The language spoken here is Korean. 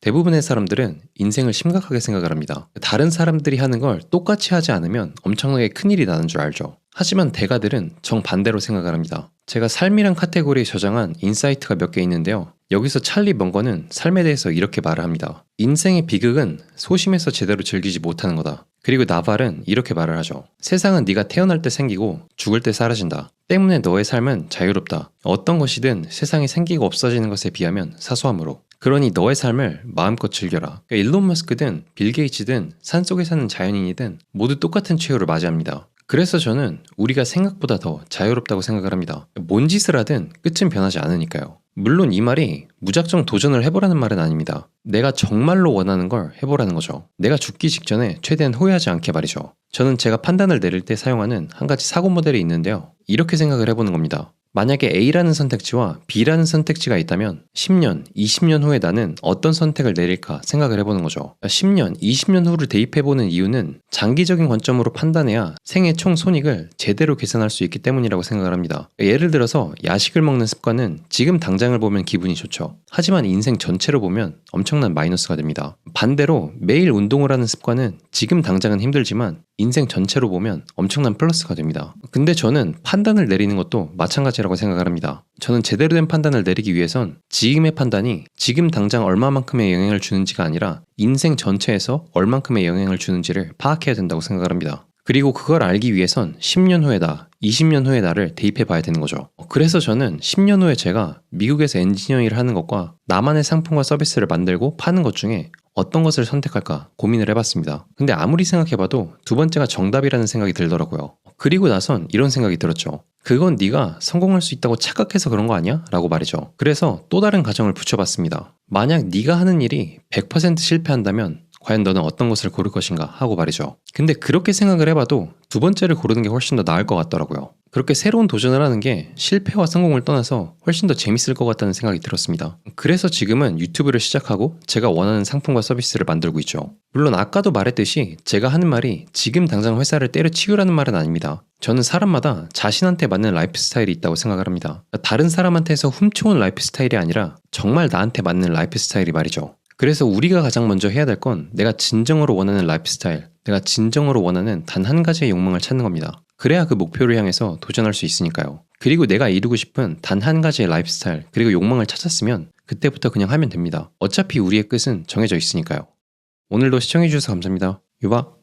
대부분의 사람들은 인생을 심각하게 생각을 합니다. 다른 사람들이 하는 걸 똑같이 하지 않으면 엄청나게 큰일이 나는 줄 알죠. 하지만 대가들은 정반대로 생각을 합니다. 제가 삶이란 카테고리에 저장한 인사이트가 몇 개 있는데요. 여기서 찰리 벙거는 삶에 대해서 이렇게 말을 합니다. 인생의 비극은 소심해서 제대로 즐기지 못하는 거다. 그리고 나발은 이렇게 말을 하죠. 세상은 네가 태어날 때 생기고 죽을 때 사라진다. 때문에 너의 삶은 자유롭다. 어떤 것이든 세상에 생기고 없어지는 것에 비하면 사소함으로. 그러니 너의 삶을 마음껏 즐겨라. 그러니까 일론 머스크든 빌 게이츠든 산속에 사는 자연인이든 모두 똑같은 최후를 맞이합니다. 그래서 저는 우리가 생각보다 더 자유롭다고 생각을 합니다. 뭔 짓을 하든 끝은 변하지 않으니까요. 물론 이 말이 무작정 도전을 해보라는 말은 아닙니다. 내가 정말로 원하는 걸 해보라는 거죠. 내가 죽기 직전에 최대한 후회하지 않게 말이죠. 저는 제가 판단을 내릴 때 사용하는 한 가지 사고 모델이 있는데요. 이렇게 생각을 해보는 겁니다. 만약에 A라는 선택지와 B라는 선택지가 있다면 10년, 20년 후에 나는 어떤 선택을 내릴까 생각을 해보는 거죠. 10년, 20년 후를 대입해보는 이유는 장기적인 관점으로 판단해야 생애 총 손익을 제대로 계산할 수 있기 때문이라고 생각을 합니다. 예를 들어서 야식을 먹는 습관은 지금 당장을 보면 기분이 좋죠. 하지만 인생 전체로 보면 엄청난 마이너스가 됩니다. 반대로 매일 운동을 하는 습관은 지금 당장은 힘들지만 인생 전체로 보면 엄청난 플러스가 됩니다. 근데 저는 판단을 내리는 것도 마찬가지라고 생각을 합니다. 저는 제대로 된 판단을 내리기 위해선 지금의 판단이 지금 당장 얼마만큼의 영향을 주는지가 아니라 인생 전체에서 얼만큼의 영향을 주는지를 파악해야 된다고 생각을 합니다. 그리고 그걸 알기 위해선 10년 후에다, 20년 후의 나를 대입해 봐야 되는 거죠. 그래서 저는 10년 후에 제가 미국에서 엔지니어 일을 하는 것과 나만의 상품과 서비스를 만들고 파는 것 중에 어떤 것을 선택할까 고민을 해봤습니다. 근데 아무리 생각해봐도 두 번째가 정답이라는 생각이 들더라고요. 그리고 나선 이런 생각이 들었죠. 그건 네가 성공할 수 있다고 착각해서 그런 거 아니야? 라고 말이죠. 그래서 또 다른 가정을 붙여봤습니다. 만약 네가 하는 일이 100% 실패한다면 과연 너는 어떤 것을 고를 것인가 하고 말이죠. 근데 그렇게 생각을 해봐도 두 번째를 고르는 게 훨씬 더 나을 것 같더라고요. 그렇게 새로운 도전을 하는 게 실패와 성공을 떠나서 훨씬 더 재밌을 것 같다는 생각이 들었습니다. 그래서 지금은 유튜브를 시작하고 제가 원하는 상품과 서비스를 만들고 있죠. 물론 아까도 말했듯이 제가 하는 말이 지금 당장 회사를 때려치우라는 말은 아닙니다. 저는 사람마다 자신한테 맞는 라이프 스타일이 있다고 생각을 합니다. 다른 사람한테서 훔쳐온 라이프 스타일이 아니라 정말 나한테 맞는 라이프 스타일이 말이죠. 그래서 우리가 가장 먼저 해야 될 건 내가 진정으로 원하는 라이프 스타일, 내가 진정으로 원하는 단 한 가지의 욕망을 찾는 겁니다. 그래야 그 목표를 향해서 도전할 수 있으니까요. 그리고 내가 이루고 싶은 단 한 가지의 라이프 스타일, 그리고 욕망을 찾았으면 그때부터 그냥 하면 됩니다. 어차피 우리의 끝은 정해져 있으니까요. 오늘도 시청해주셔서 감사합니다. 유바.